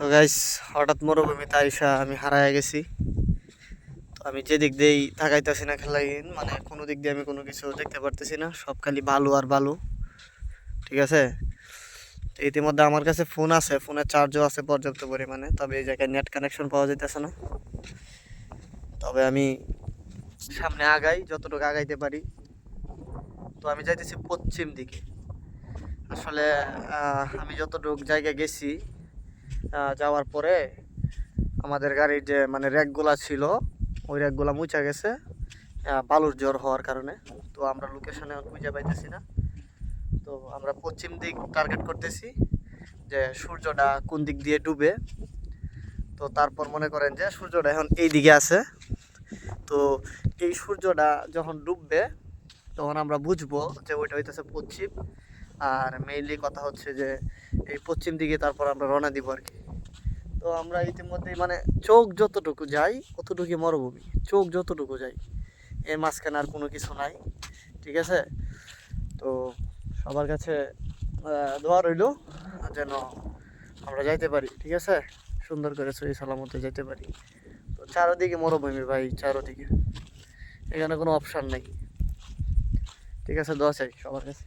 তো গাইস হঠাৎ মরুভূমিতে আইসা আমি হারায় গেছি। তো আমি যে দিক দিয়েই তাকাইতেছি না খেলাই মানে কোনো দিক দিয়ে আমি কোনো কিছু দেখতে পারতেছি না, সব খালি বালু আর বালু, ঠিক আছে? তো ইতিমধ্যে আমার কাছে ফোন আছে ফোনের চার্জও আছে পর্যাপ্ত পরিমাণে, তবে এই জায়গায় নেট কানেকশন পাওয়া যাইতেছে না। তবে আমি সামনে আগাই, যতটুকু আগাইতে পারি। তো আমি যাইতেছি পশ্চিম দিকে। আসলে আমি যতটুকু জায়গায় গেছি যাওয়ার পরে আমাদের গাড়ির যে মানে র্যাকগুলা ছিল, ওই র্যাকগুলা মুচা গেছে বালুর জ্বর হওয়ার কারণে। তো আমরা লোকেশনে খুঁজে পাইতেছি না। তো আমরা পশ্চিম দিক টার্গেট করতেছি যে সূর্যটা কোন দিক দিয়ে ডুবে। তো তারপর মনে করেন যে সূর্যটা এখন এই দিকে আছে। তো এই সূর্যটা যখন ডুববে, তখন আমরা বুঝব যে ওইটা হইতেছে পশ্চিম। আর মেইনলি কথা হচ্ছে যে, এই পশ্চিম দিকে তারপর আমরা রওনা দিব আর কি। তো আমরা ইতিমধ্যেই মানে চোখ যতটুকু যাই অতটুকু মরুভূমি। চোখ যতটুকু যাই, এর মাঝখানে আর কোনো কিছু নাই, ঠিক আছে? তো সবার কাছে দোয়া রইল, যেন আমরা যাইতে পারি, ঠিক আছে? সুন্দর করে সহি সালামতে যাইতে পারি। তো চারোদিকে মরুভূমি ভাই, চারোদিকে। এখানে কোনো অপশান নেই। ঠিক আছে, দোয়া চাই সবার কাছে।